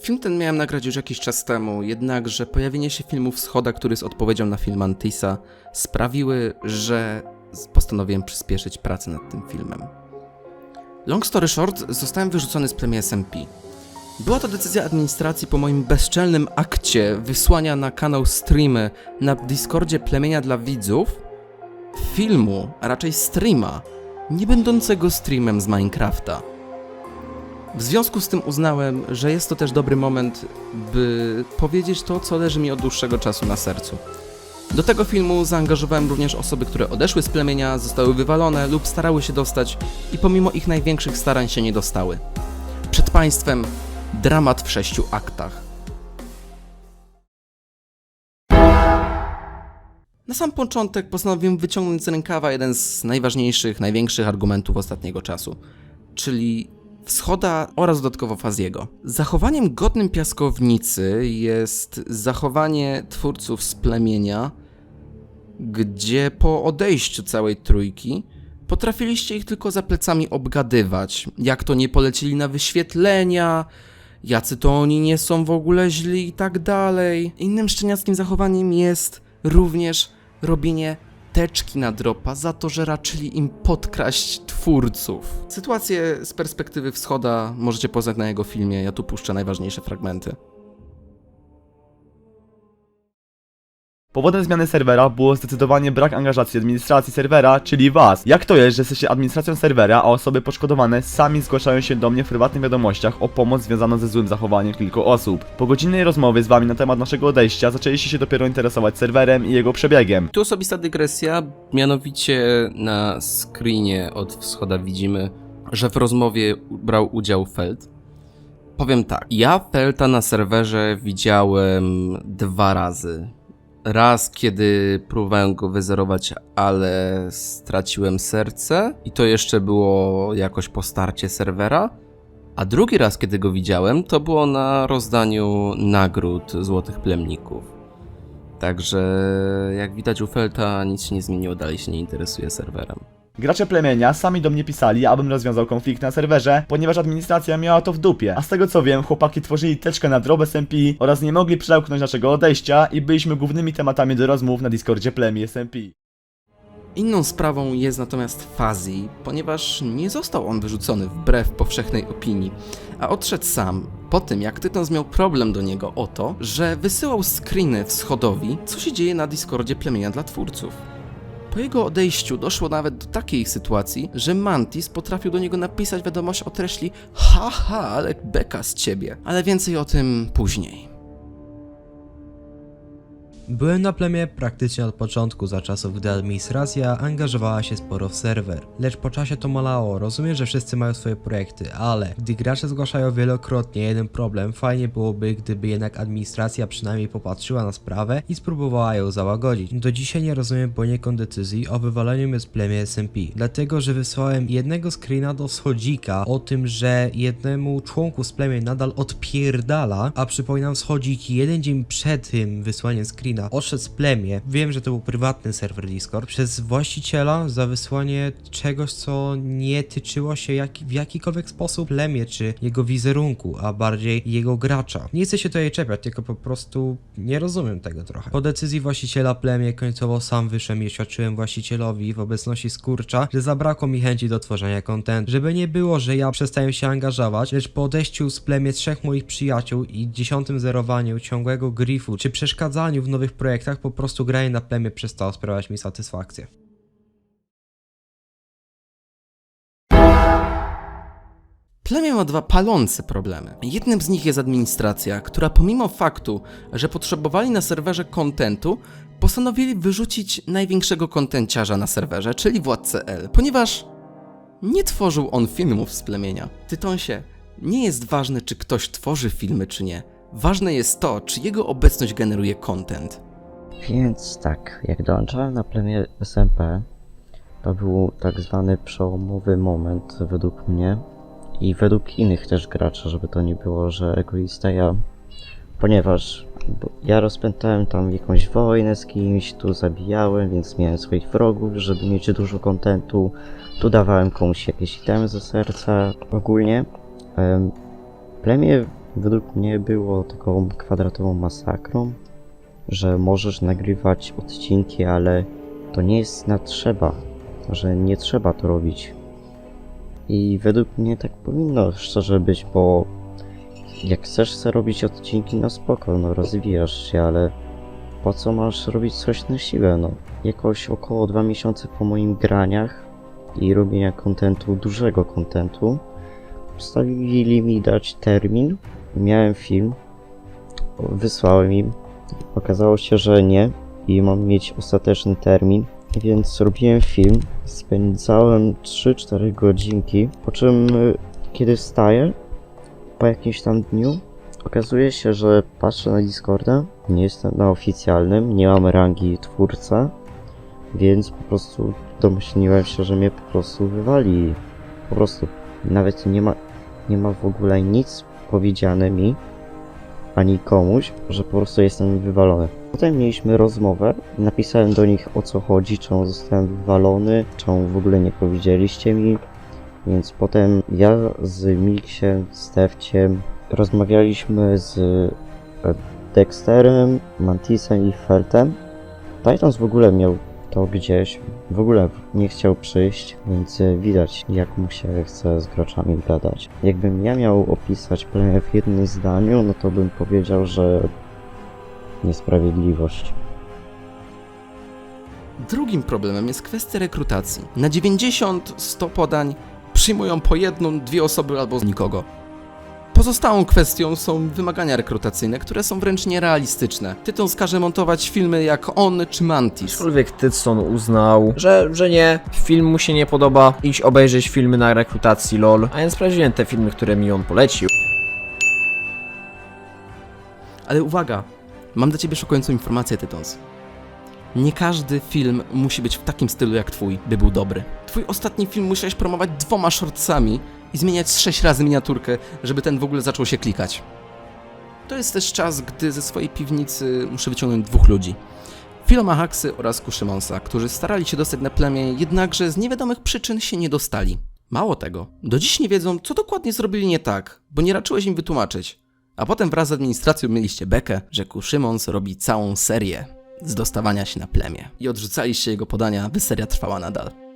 Film ten miałem nagrać już jakiś czas temu, jednakże pojawienie się filmu Wschoda, który jest odpowiedzią na film Antisa, sprawiły, że postanowiłem przyspieszyć pracę nad tym filmem. Long story short, zostałem wyrzucony z premii SMP. Była to decyzja administracji po moim bezczelnym akcie wysłania na kanał streamy na Discordzie plemienia dla widzów filmu, a raczej streama, nie będącego streamem z Minecrafta. W związku z tym uznałem, że jest to też dobry moment, by powiedzieć to, co leży mi od dłuższego czasu na sercu. Do tego filmu zaangażowałem również osoby, które odeszły z plemienia, zostały wywalone lub starały się dostać i pomimo ich największych starań się nie dostały. Przed Państwem dramat w sześciu aktach. Na sam początek postanowiłem wyciągnąć z rękawa jeden z najważniejszych, największych argumentów ostatniego czasu, czyli Wschoda oraz dodatkowo Faziego. Zachowaniem godnym piaskownicy jest zachowanie twórców z plemienia, gdzie po odejściu całej trójki potrafiliście ich tylko za plecami obgadywać, jak to nie polecili na wyświetlenia, jacy to oni nie są w ogóle źli i tak dalej. Innym szczeniackim zachowaniem jest również robienie teczki na dropa za to, że raczyli im podkraść twórców. Sytuację z perspektywy wschoda możecie poznać na jego filmie, ja tu puszczę najważniejsze fragmenty. Powodem zmiany serwera było zdecydowanie brak angażacji administracji serwera, czyli was. Jak to jest, że jesteście administracją serwera, a osoby poszkodowane sami zgłaszają się do mnie w prywatnych wiadomościach o pomoc związaną ze złym zachowaniem kilku osób? Po godzinnej rozmowie z wami na temat naszego odejścia zaczęliście się dopiero interesować serwerem i jego przebiegiem. Tu osobista dygresja, mianowicie na screenie od wschoda widzimy, że w rozmowie brał udział Feld. Powiem tak, ja Felta na serwerze widziałem dwa razy. Raz, kiedy próbowałem go wyzerować, ale straciłem serce i to jeszcze było jakoś po starcie serwera. A drugi raz, kiedy go widziałem, to było na rozdaniu nagród Złotych Plemników. Także jak widać u Felta nic się nie zmieniło, dalej się nie interesuje serwerem. Gracze plemienia sami do mnie pisali, abym rozwiązał konflikt na serwerze, ponieważ administracja miała to w dupie. A z tego co wiem, chłopaki tworzyli teczkę na drobę SMP oraz nie mogli przełknąć naszego odejścia i byliśmy głównymi tematami do rozmów na Discordzie plemi SMP. Inną sprawą jest natomiast Fazi, ponieważ nie został on wyrzucony wbrew powszechnej opinii, a odszedł sam po tym, jak Tytans miał problem do niego o to, że wysyłał screeny wschodowi, co się dzieje na Discordzie plemienia dla twórców. Po jego odejściu doszło nawet do takiej sytuacji, że Mantis potrafił do niego napisać wiadomość o treści Haha, ale beka z ciebie. Ale więcej o tym później. Byłem na plemie praktycznie od początku, za czasów gdy administracja angażowała się sporo w serwer. Lecz po czasie to malało, rozumiem, że wszyscy mają swoje projekty, ale gdy gracze zgłaszają wielokrotnie jeden problem, fajnie byłoby, gdyby jednak administracja przynajmniej popatrzyła na sprawę i spróbowała ją załagodzić. Do dzisiaj nie rozumiem poniekąd decyzji o wywaleniu mnie z plemię SMP, dlatego że wysłałem jednego screena do schodzika o tym, że jednemu członku z plemię nadal odpierdala, a przypominam schodzik jeden dzień przed tym wysłaniem screena odszedł z plemię, wiem, że to był prywatny serwer Discord, przez właściciela za wysłanie czegoś, co nie tyczyło się jak, w jakikolwiek sposób plemię czy jego wizerunku, a bardziej jego gracza. Nie chcę się tutaj czepiać, tylko po prostu nie rozumiem tego trochę. Po decyzji właściciela plemię końcowo sam wyszedłem i oświadczyłem właścicielowi w obecności skurcza, że zabrakło mi chęci do tworzenia kontentu. Żeby nie było, że ja przestałem się angażować, lecz po odejściu z plemię trzech moich przyjaciół i dziesiątym zerowaniu ciągłego griffu, czy przeszkadzaniu w nowych projektach, po prostu granie na plemię przestało sprawiać mi satysfakcję. Plemię ma dwa palące problemy. Jednym z nich jest administracja, która pomimo faktu, że potrzebowali na serwerze kontentu, postanowili wyrzucić największego kontenciarza na serwerze, czyli władcę L, ponieważ nie tworzył on filmów z plemienia. Tytonsie, nie jest ważne, czy ktoś tworzy filmy, czy nie. Ważne jest to, czy jego obecność generuje content. Więc tak, jak dołączałem na plemię SMP, to był tak zwany przełomowy moment według mnie i według innych też graczy, żeby to nie było, że egoista ja, ponieważ ja rozpętałem tam jakąś wojnę z kimś, tu zabijałem, więc miałem swoich wrogów, żeby mieć dużo kontentu, tu dawałem komuś jakieś itemy ze serca. Ogólnie em, plemię według mnie było taką kwadratową masakrą, że możesz nagrywać odcinki, ale to nie jest na trzeba, że nie trzeba to robić. I według mnie tak powinno szczerze być, bo jak chcesz sobie robić odcinki, no spoko, no rozwijasz się, ale po co masz robić coś na siłę, no? Jakoś około dwa miesiące po moim graniach i robienia kontentu, dużego kontentu, postawili mi dać termin, miałem film, wysłałem im, okazało się, że nie i mam mieć ostateczny termin, więc robiłem film, spędzałem 3-4 godzinki, po czym y, kiedy wstaję, po jakimś tam dniu, okazuje się, że patrzę na Discorda, nie jestem na oficjalnym, nie mam rangi twórca, więc po prostu domyśliłem się, że mnie po prostu wywali. Po prostu nawet nie ma, nie ma w ogóle nic powiedziane mi, ani komuś, że po prostu jestem wywalony. Potem mieliśmy rozmowę, napisałem do nich o co chodzi, czemu zostałem wywalony, czemu w ogóle nie powiedzieliście mi, więc potem ja z Milksiem, Stefciem rozmawialiśmy z e, Dexterem, Mantisem i Feltem. Titans w ogóle miał to gdzieś, w ogóle nie chciał przyjść, więc e, widać jak mu się chce z graczami gadać. Jakbym ja miał opisać plemię w jednym zdaniu, no to bym powiedział, że niesprawiedliwość. Drugim problemem jest kwestia rekrutacji. Na 90-100 podań przyjmują po jedną, dwie osoby albo nikogo. Pozostałą kwestią są wymagania rekrutacyjne, które są wręcz nierealistyczne. Tyton każe montować filmy jak on czy Mantis. Aczkolwiek Tyson uznał, że, że nie, film mu się nie podoba, iść obejrzeć filmy na rekrutacji LOL, a więc sprawdziłem te filmy, które mi on polecił. Ale uwaga, mam dla ciebie szokującą informację, Tytons. Nie każdy film musi być w takim stylu jak twój, by był dobry. Twój ostatni film musiałeś promować dwoma shortsami i zmieniać z sześć razy miniaturkę, żeby ten w ogóle zaczął się klikać. To jest też czas, gdy ze swojej piwnicy muszę wyciągnąć dwóch ludzi. Filoma Haksy oraz Kuszymonsa, którzy starali się dostać na plemię, jednakże z niewiadomych przyczyn się nie dostali. Mało tego, do dziś nie wiedzą, co dokładnie zrobili nie tak, bo nie raczyłeś im wytłumaczyć. A potem wraz z administracją mieliście bekę, że Kuszymons robi całą serię z dostawania się na plemię. I odrzucaliście jego podania, by seria trwała nadal.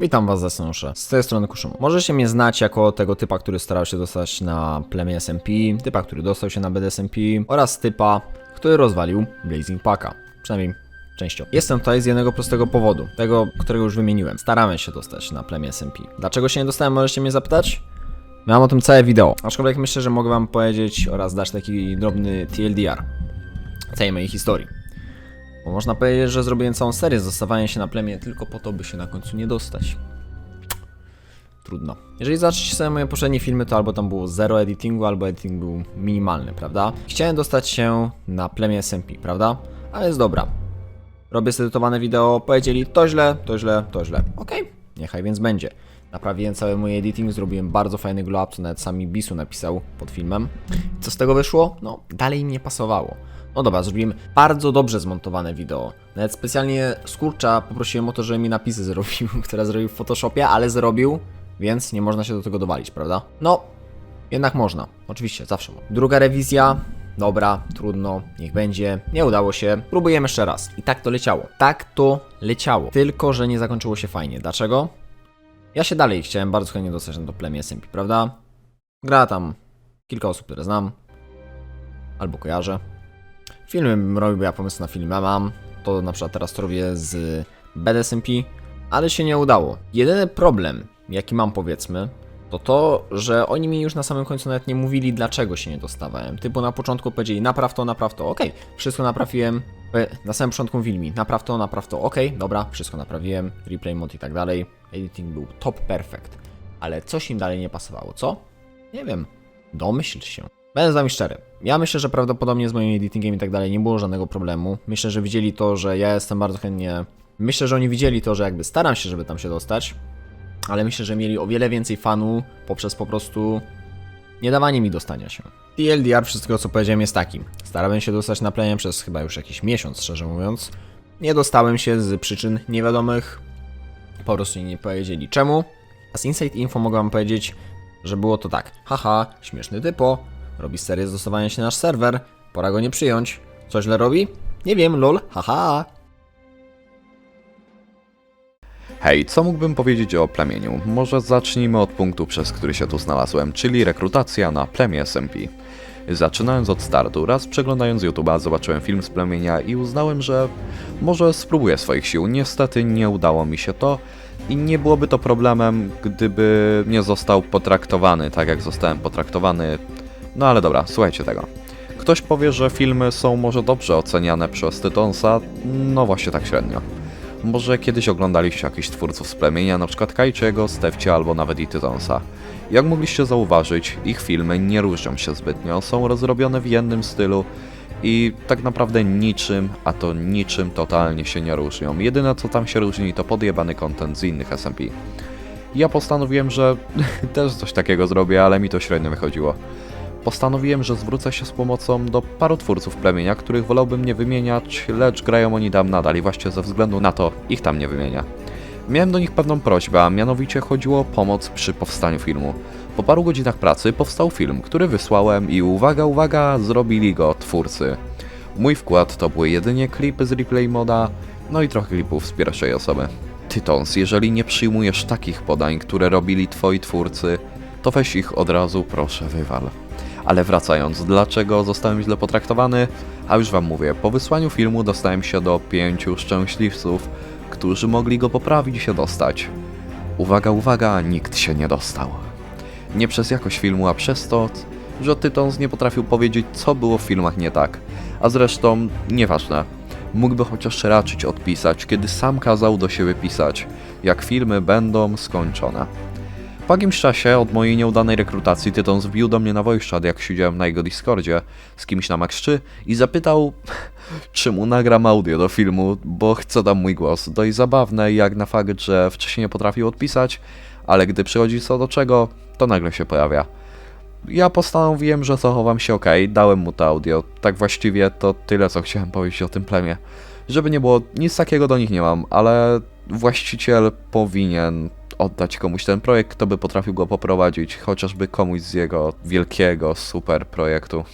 Witam was zasnusze. Z tej strony Kuszumu. Możecie mnie znać jako tego typa, który starał się dostać na plemię SMP, typa, który dostał się na BDSMP oraz typa, który rozwalił Blazing Packa. Przynajmniej częścią. Jestem tutaj z jednego prostego powodu, tego, którego już wymieniłem. Starałem się dostać na plemię SMP. Dlaczego się nie dostałem, możecie mnie zapytać? Miałem o tym całe wideo. Aczkolwiek myślę, że mogę wam powiedzieć oraz dać taki drobny TLDR całej mojej historii. Bo można powiedzieć, że zrobiłem całą serię z dostawania się na plemię tylko po to, by się na końcu nie dostać. Trudno. Jeżeli zobaczycie sobie moje poprzednie filmy, to albo tam było zero editingu, albo editing był minimalny, prawda? Chciałem dostać się na plemię SMP, prawda? Ale jest dobra. Robię zedytowane wideo, powiedzieli to źle, to źle, to źle. Okej, niechaj więc będzie. Naprawiłem cały mój editing, zrobiłem bardzo fajny glow up, co nawet sami Bisu napisał pod filmem. Co z tego wyszło? No, dalej mi nie pasowało. No dobra, zrobiłem bardzo dobrze zmontowane wideo. Nawet specjalnie skurcza poprosiłem o to, żeby mi napisy zrobił, które zrobił w Photoshopie, ale zrobił, więc nie można się do tego dowalić, prawda? No, jednak można. Oczywiście, zawsze można. Druga rewizja. Dobra, trudno, niech będzie. Nie udało się. Próbujemy jeszcze raz. I tak to leciało. Tak to leciało. Tylko, że nie zakończyło się fajnie. Dlaczego? Ja się dalej chciałem bardzo chętnie dostać na to plemię SMP, prawda? Gra tam kilka osób, które znam. Albo kojarzę. Filmy bo ja pomysł na filmy mam. To na przykład teraz robię z BDSMP, ale się nie udało. Jedyny problem, jaki mam powiedzmy, to to, że oni mi już na samym końcu nawet nie mówili, dlaczego się nie dostawałem. Typu na początku powiedzieli, napraw to, napraw to, okej, wszystko naprawiłem. Na samym początku mówili mi, napraw to, napraw to, okej, dobra, wszystko naprawiłem, replay mod i tak dalej. Editing był top perfect. Ale coś im dalej nie pasowało, co? Nie wiem. Domyśl się. Będę z wami szczery. Ja myślę, że prawdopodobnie z moim editingiem i tak dalej nie było żadnego problemu. Myślę, że widzieli to, że ja jestem bardzo chętnie. Myślę, że oni widzieli to, że jakby staram się, żeby tam się dostać. Ale myślę, że mieli o wiele więcej fanu poprzez po prostu nie dawanie mi dostania się. TLDR wszystkiego co powiedziałem jest takim. Starałem się dostać na plemię przez chyba już jakiś miesiąc, szczerze mówiąc. Nie dostałem się z przyczyn niewiadomych. Po prostu nie powiedzieli czemu. A z Insight Info mogę wam powiedzieć, że było to tak. Haha, śmieszny typo. Robi serię z się na nasz serwer. Pora go nie przyjąć. Co źle robi? Nie wiem, lol, haha. Hej, co mógłbym powiedzieć o plemieniu? Może zacznijmy od punktu, przez który się tu znalazłem, czyli rekrutacja na plemię SMP. Zaczynając od startu, raz przeglądając YouTube'a zobaczyłem film z plemienia i uznałem, że może spróbuję swoich sił. Niestety nie udało mi się to i nie byłoby to problemem, gdyby nie został potraktowany tak jak zostałem potraktowany. No ale dobra, słuchajcie tego. Ktoś powie, że filmy są może dobrze oceniane przez Tytonsa, no właśnie tak średnio. Może kiedyś oglądaliście jakichś twórców z plemienia, np. Kajczego, Stefcia albo nawet i Tytonsa. Jak mogliście zauważyć, ich filmy nie różnią się zbytnio, są rozrobione w jednym stylu i tak naprawdę niczym, a to niczym totalnie się nie różnią. Jedyne co tam się różni to podjebany content z innych SMP. Ja postanowiłem, że też coś takiego zrobię, ale mi to średnio wychodziło. Postanowiłem, że zwrócę się z pomocą do paru twórców plemienia, których wolałbym nie wymieniać, lecz grają oni tam nadal i właśnie ze względu na to ich tam nie wymienia. Miałem do nich pewną prośbę, a mianowicie chodziło o pomoc przy powstaniu filmu. Po paru godzinach pracy powstał film, który wysłałem i uwaga, uwaga, zrobili go twórcy. Mój wkład to były jedynie klipy z replay moda, no i trochę klipów z pierwszej osoby. Tytons, jeżeli nie przyjmujesz takich podań, które robili twoi twórcy, to weź ich od razu proszę wywal. Ale wracając, dlaczego zostałem źle potraktowany? A już wam mówię, po wysłaniu filmu dostałem się do pięciu szczęśliwców, którzy mogli go poprawić i się dostać. Uwaga, uwaga, nikt się nie dostał. Nie przez jakość filmu, a przez to, że Tytons nie potrafił powiedzieć, co było w filmach nie tak. A zresztą, nieważne. Mógłby chociaż raczyć odpisać, kiedy sam kazał do siebie pisać, jak filmy będą skończone. Po jakimś czasie od mojej nieudanej rekrutacji Tyton wbił do mnie na chat, jak siedziałem na jego Discordzie z kimś na Max 3 i zapytał, czy mu nagram audio do filmu, bo chce tam mój głos. Dość zabawne, jak na fakt, że wcześniej nie potrafił odpisać, ale gdy przychodzi co do czego, to nagle się pojawia. Ja postanowiłem, że zachowam się ok, dałem mu to audio. Tak właściwie to tyle, co chciałem powiedzieć o tym plemie. Żeby nie było, nic takiego do nich nie mam, ale właściciel powinien oddać komuś ten projekt, kto by potrafił go poprowadzić, chociażby komuś z jego wielkiego, super projektu.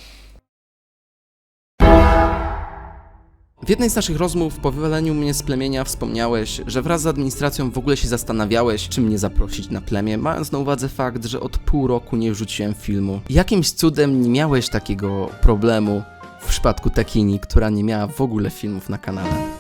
W jednej z naszych rozmów po wywaleniu mnie z plemienia wspomniałeś, że wraz z administracją w ogóle się zastanawiałeś, czy mnie zaprosić na plemię, mając na uwadze fakt, że od pół roku nie wrzuciłem filmu. Jakimś cudem nie miałeś takiego problemu w przypadku Tekini, która nie miała w ogóle filmów na kanale.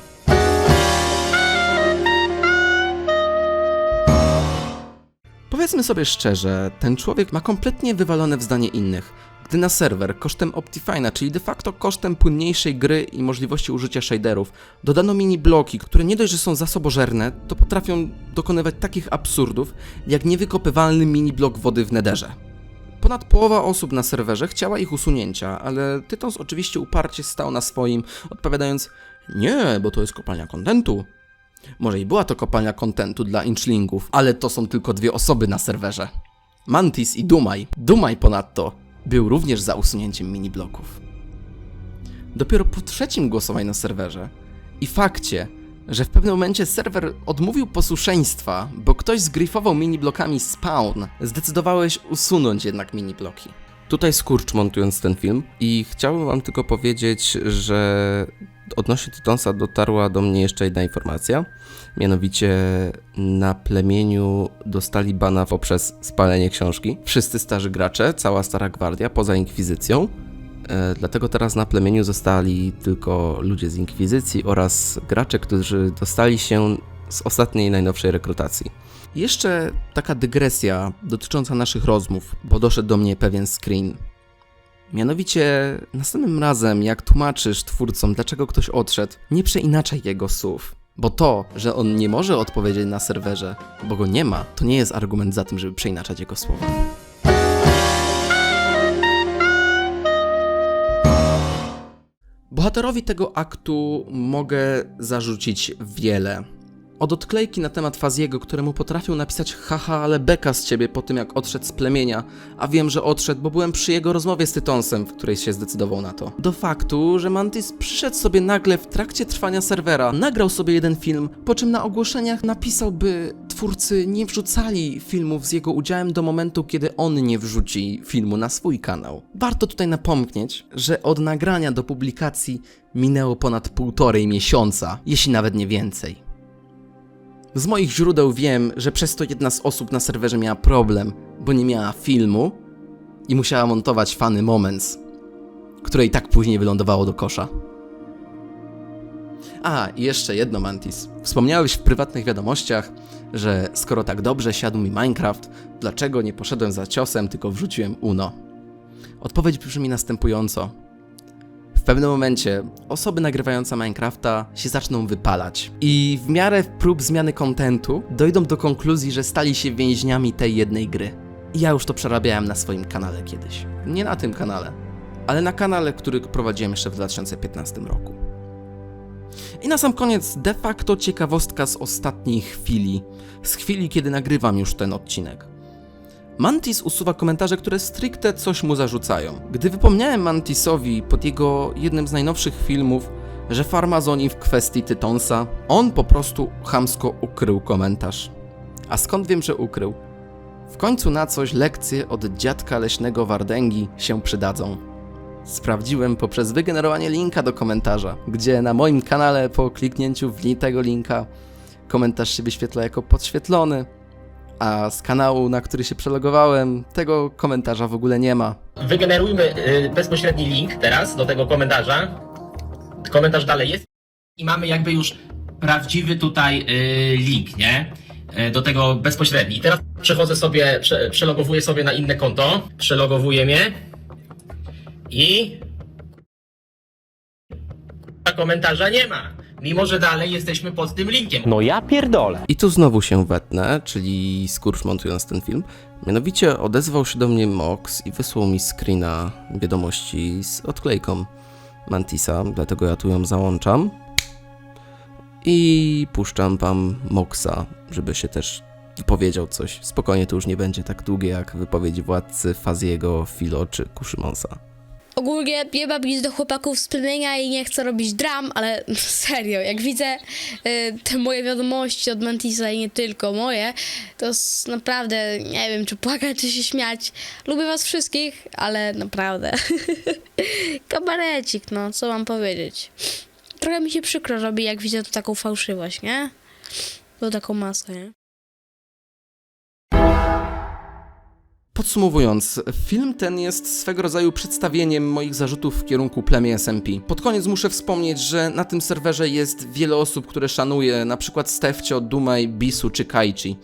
Powiedzmy sobie szczerze, ten człowiek ma kompletnie wywalone w zdanie innych. Gdy na serwer kosztem Optifine'a, czyli de facto kosztem płynniejszej gry i możliwości użycia shaderów, dodano mini bloki, które nie dość, że są zasobożerne, to potrafią dokonywać takich absurdów, jak niewykopywalny mini blok wody w nederze. Ponad połowa osób na serwerze chciała ich usunięcia, ale Tytons oczywiście uparcie stał na swoim, odpowiadając Nie, bo to jest kopalnia kontentu. Może i była to kopalnia kontentu dla inchlingów, ale to są tylko dwie osoby na serwerze. Mantis i Dumaj. Dumaj ponadto był również za usunięciem mini-bloków. Dopiero po trzecim głosowaniu na serwerze i fakcie, że w pewnym momencie serwer odmówił posłuszeństwa, bo ktoś zgrifował mini-blokami spawn, zdecydowałeś usunąć jednak mini-bloki. Tutaj skurcz montując ten film i chciałbym wam tylko powiedzieć, że odnośnie Tytonsa dotarła do mnie jeszcze jedna informacja. Mianowicie na plemieniu dostali bana poprzez spalenie książki. Wszyscy starzy gracze, cała stara gwardia, poza inkwizycją. E, dlatego teraz na plemieniu zostali tylko ludzie z inkwizycji oraz gracze, którzy dostali się z ostatniej, najnowszej rekrutacji. Jeszcze taka dygresja dotycząca naszych rozmów, bo doszedł do mnie pewien screen. Mianowicie, następnym razem, jak tłumaczysz twórcom, dlaczego ktoś odszedł, nie przeinaczaj jego słów. Bo to, że on nie może odpowiedzieć na serwerze, bo go nie ma, to nie jest argument za tym, żeby przeinaczać jego słowa. Bohaterowi tego aktu mogę zarzucić wiele. Od odklejki na temat Faziego, któremu potrafił napisać haha, ale beka z ciebie po tym jak odszedł z plemienia, a wiem, że odszedł, bo byłem przy jego rozmowie z Tytonsem, w której się zdecydował na to. Do faktu, że Mantis przyszedł sobie nagle w trakcie trwania serwera, nagrał sobie jeden film, po czym na ogłoszeniach napisał, by twórcy nie wrzucali filmów z jego udziałem do momentu, kiedy on nie wrzuci filmu na swój kanał. Warto tutaj napomnieć, że od nagrania do publikacji minęło ponad półtorej miesiąca, jeśli nawet nie więcej. Z moich źródeł wiem, że przez to jedna z osób na serwerze miała problem, bo nie miała filmu i musiała montować fany Moments, które i tak później wylądowało do kosza. A, i jeszcze jedno, Mantis. Wspomniałeś w prywatnych wiadomościach, że skoro tak dobrze siadł mi Minecraft, dlaczego nie poszedłem za ciosem, tylko wrzuciłem Uno? Odpowiedź brzmi następująco. Pewnym momencie osoby nagrywające Minecrafta się zaczną wypalać i w miarę prób zmiany kontentu dojdą do konkluzji, że stali się więźniami tej jednej gry. I ja już to przerabiałem na swoim kanale kiedyś. Nie na tym kanale, ale na kanale, który prowadziłem jeszcze w 2015 roku. I na sam koniec, de facto ciekawostka z ostatniej chwili, z chwili, kiedy nagrywam już ten odcinek. Mantis usuwa komentarze, które stricte coś mu zarzucają. Gdy wypomniałem Mantisowi pod jego jednym z najnowszych filmów, że farmazoni w kwestii Tytonsa, on po prostu chamsko ukrył komentarz. A skąd wiem, że ukrył? W końcu na coś lekcje od dziadka leśnego Wardęgi się przydadzą. Sprawdziłem poprzez wygenerowanie linka do komentarza, gdzie na moim kanale po kliknięciu w tego linka komentarz się wyświetla jako podświetlony, a z kanału, na który się przelogowałem, tego komentarza w ogóle nie ma. Wygenerujmy y, bezpośredni link teraz do tego komentarza. Komentarz dalej jest. I mamy jakby już prawdziwy tutaj y, link, nie? Y, Do tego bezpośredni. I teraz przechodzę sobie, prze, przelogowuję sobie na inne konto. Przelogowuję mnie. I... Komentarza nie ma. Mimo, że dalej jesteśmy pod tym linkiem. No ja pierdolę. I tu znowu się wetnę, czyli skurcz montując ten film. Mianowicie odezwał się do mnie Mox i wysłał mi screena wiadomości z odklejką Mantisa, dlatego ja tu ją załączam. I puszczam wam Moxa, żeby się też powiedział coś. Spokojnie, to już nie będzie tak długie jak wypowiedź władcy Faziego, Filo czy Kuszymonsa. Ogólnie nie mam do chłopaków z plemienia i nie chcę robić dram, ale serio, jak widzę y, te moje wiadomości od Mantisa i nie tylko moje, to naprawdę nie wiem, czy płakać, czy się śmiać. Lubię was wszystkich, ale naprawdę. Kabarecik, no, co mam powiedzieć. Trochę mi się przykro robi, jak widzę tu taką fałszywość, nie? To taką maskę, nie? Podsumowując, film ten jest swego rodzaju przedstawieniem moich zarzutów w kierunku plemię SMP. Pod koniec muszę wspomnieć, że na tym serwerze jest wiele osób, które szanuję, na przykład Stefcio, Dumaj, Bisu czy Kaichi.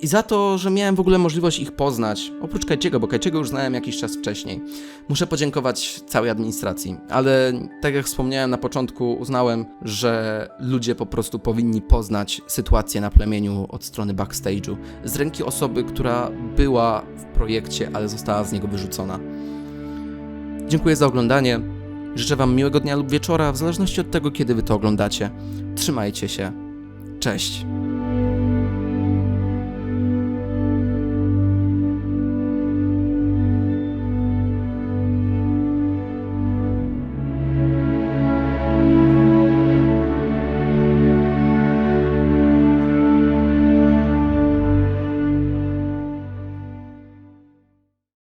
I za to, że miałem w ogóle możliwość ich poznać, oprócz Kajciego, bo Kajciego już znałem jakiś czas wcześniej. Muszę podziękować całej administracji, ale tak jak wspomniałem na początku, uznałem, że ludzie po prostu powinni poznać sytuację na plemieniu od strony backstage'u, z ręki osoby, która była w projekcie, ale została z niego wyrzucona. Dziękuję za oglądanie. Życzę Wam miłego dnia lub wieczora, w zależności od tego, kiedy Wy to oglądacie. Trzymajcie się. Cześć.